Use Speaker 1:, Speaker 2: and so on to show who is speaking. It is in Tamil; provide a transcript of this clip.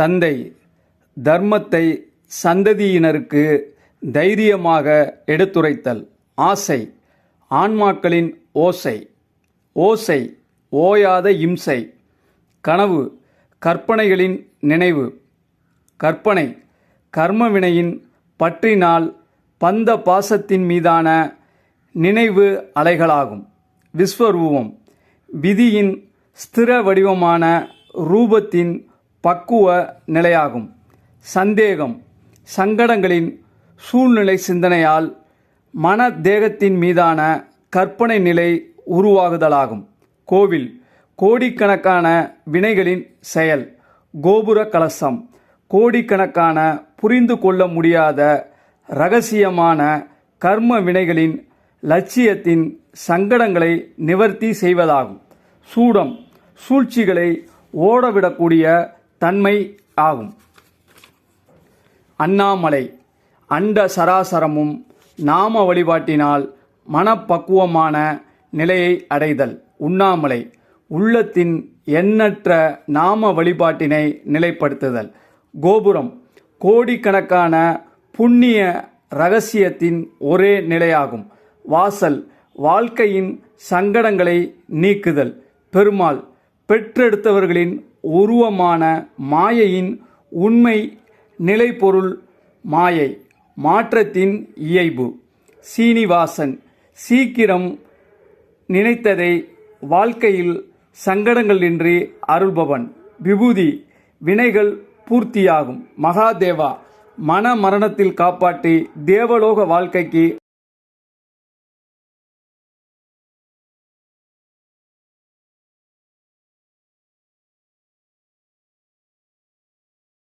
Speaker 1: தந்தை தர்மத்தை சந்ததியினருக்கு தைரியமாக எடுத்துரைத்தல். ஆசை ஆன்மாக்களின் ஓசை. ஓசை ஓயாத இம்சை. கனவு கற்பனைகளின் நினைவு. கற்பனை கர்மவினையின் பற்றினால் பந்த பாசத்தின் மீதான நினைவு அலைகளாகும். விஸ்வரூபம் விதியின் ஸ்திர வடிவமான ரூபத்தின் பக்குவ நிலையாகும். சந்தேகம் சங்கடங்களின் சூழ்நிலை சிந்தனையால் மன தேகத்தின் மீதான கற்பனை நிலை உருவாகுதலாகும். கோவில் கோடிக்கணக்கான வினைகளின் செயல் கோபுர கலசம் கோடிக்கணக்கான புரிந்து கொள்ள முடியாத ரகசியமான கர்ம வினைகளின் லட்சியத்தின் சங்கடங்களை நிவர்த்தி செய்வதாகும். சூடம் சூழ்ச்சிகளை ஓடவிடக்கூடிய தன்மை ஆகும். அண்ணாமலை அண்ட சராசரமும் நாம வழிபாட்டினால் மனப்பக்குவமான நிலையை அடைதல். உண்ணாமலை உள்ளத்தின் எண்ணற்ற நாம வழிபாட்டினை நிலைப்படுத்துதல். கோபுரம் கோடிக்கணக்கான புண்ணிய ரகசியத்தின் ஒரே நிலையாகும். வாசல் வாழ்க்கையின் சங்கடங்களை நீக்குதல். பெருமாள் பெற்றெடுத்தவர்களின் உருவமான மாயையின் உண்மை நிலைப்பொருள் மாயை மாற்றத்தின் இயைபு. சீனிவாசன் சீக்கிரம் நினைத்ததை வாழ்க்கையில் சங்கடங்களின்றி அருள்பவன். விபூதி வினைகள் பூர்த்தியாகும். மகாதேவா மன மரணத்தில் காப்பாற்றி தேவலோக வாழ்க்கைக்கு